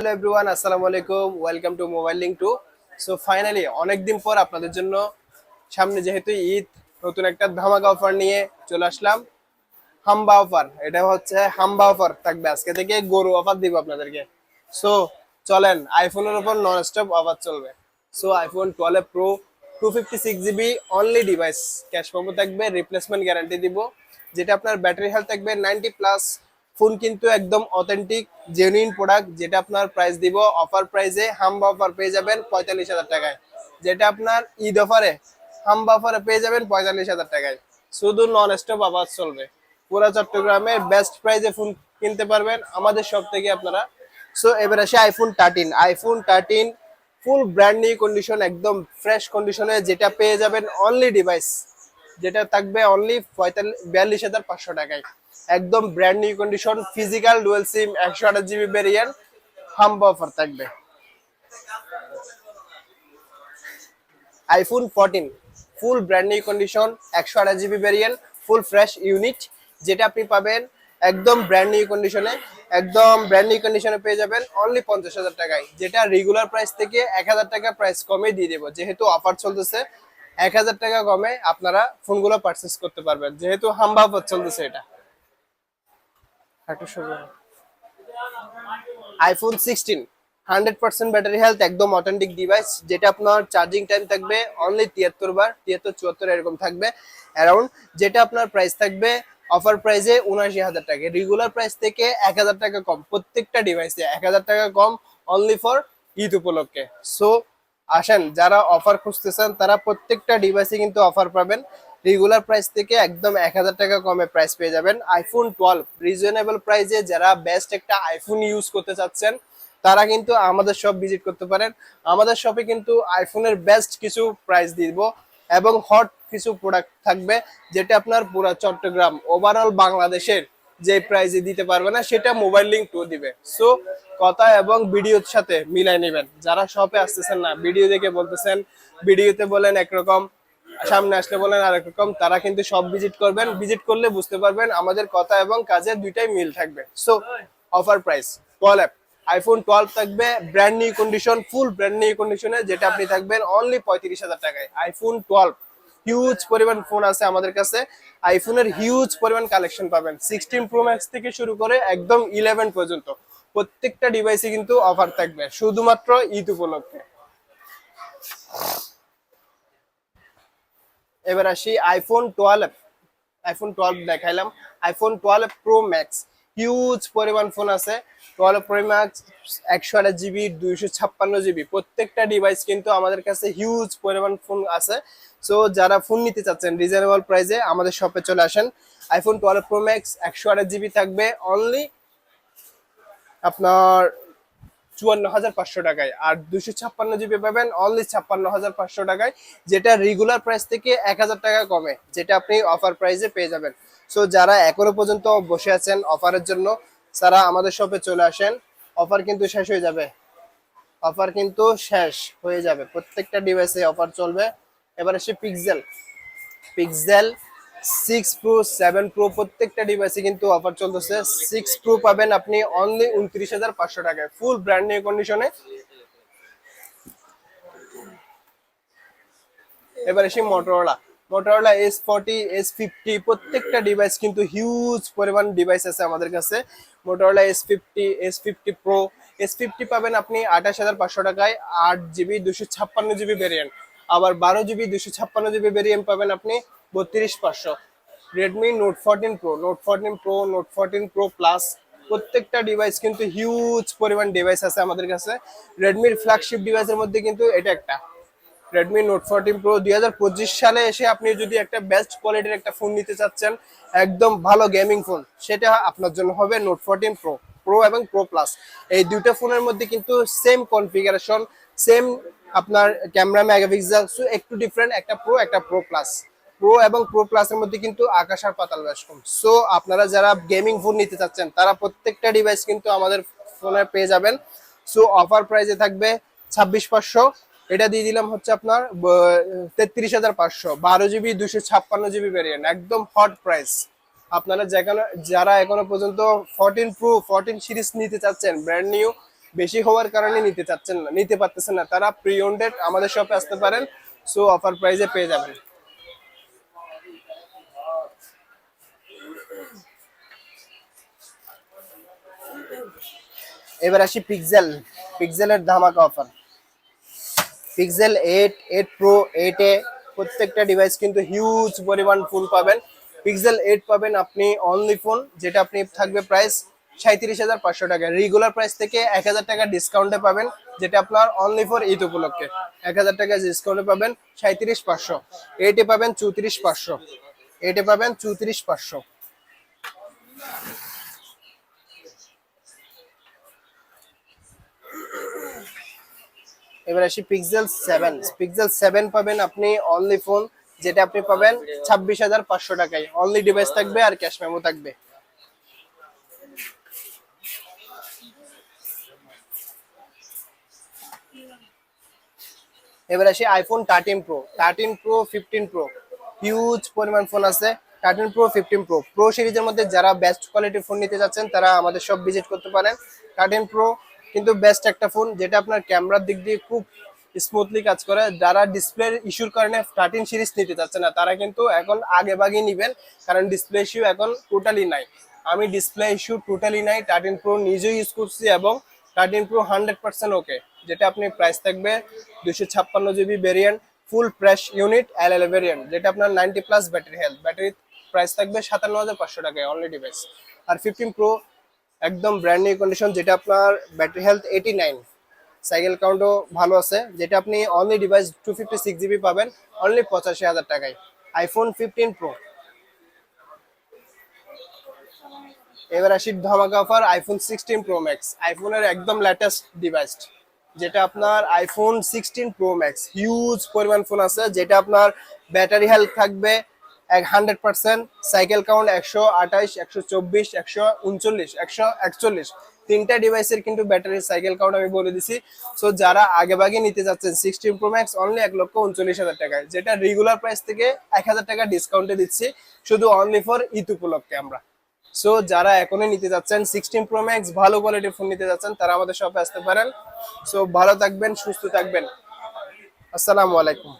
Hello everyone আসসালামু আলাইকুম welcome to mobile link two so finally পর আপনাদের জন্য সামনে যেহেতু ঈদ, নতুন একটা ধামাকা অফার নিয়ে চলে আসলাম। হাম্বা অফার এটা হচ্ছে হাম্বা অফার থাকবে আজকে থেকে, গরু অফার দিব আপনাদেরকে। সো চলেন আইফোনের উপর নন স্টপ অফার চলবে। So iPhone twelve pro two fifty six GB only device cash পাবো থাকবে রিপ্লেসমেন্ট গ্যারান্টি দিব, যেটা আপনার ব্যাটারি হেলথ থাকবে নাইনটি প্লাস ফোন কিন্তু একদম অথেন্টিক জেনুইন প্রোডাক্ট যেটা আপনার প্রাইস দিব অফার প্রাইসে হাম্বা অফার পেয়ে যাবেন পঁয়তাল্লিশ হাজার টাকায়। যেটা আপনার ঈদ অফারে হাম্বা অফারে পেয়ে যাবেন পঁয়তাল্লিশ হাজার টাকায়। শুধু নন স্টপ আবার চলবে। পুরো চট্টগ্রামে বেস্ট প্রাইসে ফোন কিনতে পারবেন আমাদের সব থেকে আপনারা। সো এবার আসে iPhone thirteen iPhone thirteen full brand new condition একদম ফ্রেশ কন্ডিশনে যেটা পেয়ে যাবেন অনলি ডিভাইস যেটা থাকবে অনলি পঁয়তাল্লিশ, বিয়াল্লিশ হাজার পাঁচশো টাকায়। একদম brand new condition physical dual SIM একশো আঠাশ জিবি ভেরিয়েন্ট হাম্বা অফার থাকবে। IPhone fourteen full brand new condition একশো আঠাশ GB variant full fresh unit যেটা আপনি পাবেন একদম ব্র্যান্ড নিউ কন্ডিশনে একদম ব্র্যান্ড নিউ কন্ডিশনে পেয়ে যাবেন অনলি পঞ্চাশ হাজার টাকায়, যেটা রেগুলার প্রাইস থেকে এক হাজার টাকা প্রাইস কমে দিয়ে দেবো। যেহেতু অফার চলতেছে, এক হাজার টাকা কমে আপনারা ফোনগুলো পারচেস করতে পারবেন। যেহেতু হাম্বা অফার চলতেছে এটা। IPhone sixteen hundred percent battery health একদম অথেন্টিক ডিভাইস যেটা আপনার চার্জিং টাইম থাকবে অনলি তিয়াত্তর বার, তিয়াত্তর, চুয়াত্তর এরকম থাকবে অ্যারাউন্ড যেটা আপনার প্রাইস থাকবে অফার প্রাইসে উনআশি হাজার টাকা। রেগুলার প্রাইস থেকে এক হাজার টাকা কম, প্রত্যেকটা ডিভাইসে এক হাজার টাকা কম অনলি ফর ঈদ উপলক্ষে। সো আসেন, যারা অফার খুঁজতেছেন তারা প্রত্যেকটা ডিভাইসে কিন্তু অফার পাবেন। রেগুলার প্রাইস থেকে একদম এক হাজার টাকা কমে প্রাইস পেয়ে যাবেন। আইফোন টুয়েলভ রিজনেবল প্রাইসে যারা বেস্ট একটা আইফোন ইউজ করতে চাচ্ছেন, তারা কিন্তু আমাদের শপ ভিজিট করতে পারেন। আমাদের শপে কিন্তু আইফোনের বেস্ট কিছু প্রাইস দিব এবং হট কিছু প্রোডাক্ট থাকবে, যেটা আপনার পুরা চট্টগ্রাম ওভারঅল বাংলাদেশের যে প্রাইজে দিতে পারবে না, সেটা মোবাইল লিঙ্ক টু দিবে। সো কথা এবং ভিডিওর সাথে মিলাই নেবেন। যারা শপে আসতেছেন না ভিডিও দেখে বলতেছেন ভিডিওতে বলেন একরকম সামনে আসলে বলেন আরেক রকম, তারা কিন্তু সব ভিজিট করবেন ভিজিট করলে বুঝতে পারবেন আমাদের কথা এবং কাজের দুইটাই মিল থাকবে। So offer price twelve iPhone twelve থাকবে brand new condition full brand new কন্ডিশনে যেটা আপনি থাকবেন অনলি পঁয়ত্রিশ হাজার টাকায়। আইফোন টুয়েলভ হিউজ পরিমাণ ফোন আছে আমাদের কাছে আইফোনের হিউজ পরিমাণ কালেকশন পাবেন। সিক্সটিন প্রো ম্যাক্স থেকে শুরু করে একদম ইলেভেন পর্যন্ত। প্রত্যেকটা ডিভাইসে কিন্তু অফার থাকবে, শুধুমাত্র ঈদ উপলক্ষে। এবার আসি আইফোন টুয়েলভ আইফোন টুয়েলভ দেখাইলাম। IPhone twelve pro max huge পরিমাণ ফোন আছে। টুয়েলভ প্রো ম্যাক্স একশো আঠাশ জিবি দুইশো ছাপ্পান্ন জিবি প্রত্যেকটা ডিভাইস কিন্তু আমাদের কাছে হিউজ পরিমাণ ফোন আছে। সো যারা ফোন নিতে চাচ্ছেন রিজনেবল প্রাইসে আমাদের শপে চলে আসেন। আইফোন টুয়েলভ প্রো ম্যাক্স একশো আঠাশ জিবি থাকবে। অনলি আপনার চুয়ান্ন হাজার পাঁচশো টাকায়। আর দুশো ছাপ্পান্ন জিবি পাবেন অনলি ছাপ্পান্ন হাজার পাঁচশো টাকায়, যেটা রেগুলার প্রাইস থেকে এক হাজার টাকা কমে, যেটা আপনি অফার প্রাইসে পেয়ে যাবেন। সো যারা এখনও পর্যন্ত বসে আছেন অফারের জন্য, তারা আমাদের শপে চলে আসেন। অফার কিন্তু শেষ হয়ে যাবে। অফার কিন্তু শেষ হয়ে যাবে। প্রত্যেকটা ডিভাইসে অফার চলবে। এবার আসে Pixel Pixel six pro seven pro প্রত্যেকটা ডিভাইসে কিন্তু অফার চলতেছে। সিক্স প্রো পাবেন আপনি অনলি উনত্রিশ হাজার পাঁচশো টাকায় ফুল ব্র্যান্ড নিউ কন্ডিশনে এবার এসে Motorola Motorola S forty S fifty প্রত্যেকটা ডিভাইস কিন্তু হিউজ পরিমাণ ডিভাইস আছে আমাদের কাছে। Motorola S fifty S fifty pro S fifty পাবেন আপনি আঠাশ হাজার পাঁচশো টাকায়, আট জিবি দুশো ছাপ্পান্ন জিবি ভেরিয়েন্ট আবার বারো জিবি দুশো ছাপ্পান্ন জিবি ভেরিয়েন্ট পাবেন আপনি বত্রিশ পাঁচশো। Redmi note fourteen pro note fourteen pro note fourteen pro plus প্রত্যেকটা ডিভাইস কিন্তু হিউজ পরিমাণ ডিভাইস আছে আমাদের কাছে। রেডমির ফ্ল্যাগশিপ ডিভাইসের মধ্যে কিন্তু এটা একটা। রেডমি নোট ফোরটিন প্রো দুই হাজার পঁচিশ সালে এসে আপনি যদি একটা বেস্ট কোয়ালিটির একটা ফোন নিতে চাচ্ছেন, একদম ভালো গেমিং ফোন সেটা আপনার জন্য হবে নোট ফোরটিন প্রো প্রো এবং প্রো প্লাস এই দুইটা ফোনের মধ্যে কিন্তু সেম কনফিগারেশন সেম আপনার ক্যামেরা মেগাপিক্সেল একটু ডিফারেন্ট একটা প্রো একটা প্রো প্লাস প্রো এবং প্রো প্লাসের মধ্যে কিন্তু আকাশ আর পাতাল বেশ কম। সো আপনারা যারা গেমিং ফোন নিতে চাচ্ছেন, তারা প্রত্যেকটা ডিভাইস কিন্তু আমাদের ফোনে পেয়ে যাবেন। সো অফার প্রাইসে থাকবে ছাব্বিশ পাঁচশো। এটা দিয়ে দিলাম হচ্ছে আপনার তেত্রিশ হাজার পাঁচশো। বারো জিবি দুশো ছাপ্পান্ন জিবি ভ্যারিয়েন্ট একদম হট প্রাইস আপনারা যেখানে, যারা এখনও পর্যন্ত ফোরটিন প্রো ফোরটিন সিরিজ নিতে চাচ্ছেন ব্র্যান্ড নিউ বেশি হওয়ার কারণে নিতে চাচ্ছেন না, নিতে পারতেছেন না, তারা প্রি ওন্ডেড আমাদের শপে আসতে পারেন। সো অফার প্রাইসে পেয়ে যাবেন। এবার আসি পিক্সেল পিক্সেলের ধামাকা offer Pixel eight eight pro eight প্রত্যেকটা ডিভাইস কিন্তু হিউজ পরিমাণ ফোন পাবেন। পিক্সেল এইট পাবেন আপনি অনলি ফোন যেটা আপনি থাকবে প্রাইস সাঁত্রিশ হাজার পাঁচশো টাকা। রেগুলার প্রাইস থেকে এক হাজার টাকা ডিসকাউন্টে পাবেন, যেটা আপনার অনলি ফর ঈদ উপলক্ষে। এক হাজার টাকা ডিসকাউন্টে পাবেন সাঁত্রিশ পাঁচশো। এইটে পাবেন চৌত্রিশ পাঁচশো। এইটে পাবেন চৌত্রিশ পাঁচশো। এবার আসি পিক্সেল সেভেন পিক্সেল সেভেন পাবেন আপনি অনলি ফোন যেটা আপনি পাবেন ছাব্বিশ হাজার পাঁচশো টাকায়। অনলি ডিভাইস থাকবে আর ক্যাশ মেমো থাকবে। এবার আসি iPhone thirteen pro thirteen pro fifteen pro huge পরিমাণ ফোন আছে। Thirteen pro fifteen pro pro সিরিজের মধ্যে যারা বেস্ট কোয়ালিটির ফোন নিতে যাচ্ছেন, তারা আমাদের সব ভিজিট করতে পারেন। থার্টিন প্রো কিন্তু বেস্ট একটা ফোন যেটা আপনার ক্যামেরার দিক দিয়ে খুব স্মুথলি কাজ করে। যারা ডিসপ্লে ইস্যুর কারণে থার্টিন সিরিজ নিতে চাচ্ছে না, তারা কিন্তু এখন আগে বাগিয়ে নেবেন, কারণ ডিসপ্লে ইস্যু এখন টোটালি নাই। আমি ডিসপ্লে ইস্যু টোটালি নাই থার্টিন প্রো নিজেই ইউজ করছি এবং thirteen pro hundred percent okay যেটা আপনি প্রাইস থাকবে দুশো ছাপ্পান্ন GB variant full fresh unit L L variant যেটা আপনার ninety plus battery health battery price থাকবে সাতান্ন হাজার পাঁচশো টাকায় অনলি ডিভাইস আর ফিফটিন প্রো একদম ব্র্যান্ড নিউ কন্ডিশন যেটা আপনার battery health eighty nine cycle কাউন্টও ভালো আছে, যেটা আপনি only device two fifty six GB পাবেন অনলি পঁচাশি হাজার টাকায়। আইফোন ফিফটিন প্রো এবার আসি ধামাকা offer iPhone sixteen pro max আইফোনের একদম লেটেস্ট ডিভাইস যেটা আপনার iPhone sixteen pro max huge পরিমাণ ফোন আছে, যেটা আপনার ব্যাটারি হেলথ থাকবে এক হান্ড্রেড পার্সেন্ট, সাইকেল কাউন্ট একশো আঠাইশ একশো চব্বিশ, একশো উনচল্লিশ, একশো একচল্লিশ। তিনটা ডিভাইসের কিন্তু ব্যাটারি সাইকেল কাউন্ট আমি বলে দিছি। সো যারা আগে ভাগে নিতে চাচ্ছেন সিক্সটিন প্রো ম্যাক্স অনলি এক লক্ষ উনচল্লিশ হাজার টাকায়, যেটা রেগুলার প্রাইস থেকে এক হাজার টাকা ডিসকাউন্টে দিচ্ছি, শুধু অনলি ফর ঈদ উপলক্ষে আমরা। সো যারা এখনই নিতে যাচ্ছেন সিক্সটিন প্রো ম্যাক্স ভালো কোয়ালিটির ফোন নিতে যাচ্ছেন, তারা আমাদের শপে আসতে পারেন। সো ভালো থাকবেন, সুস্থ থাকবেন। আসসালামু আলাইকুম।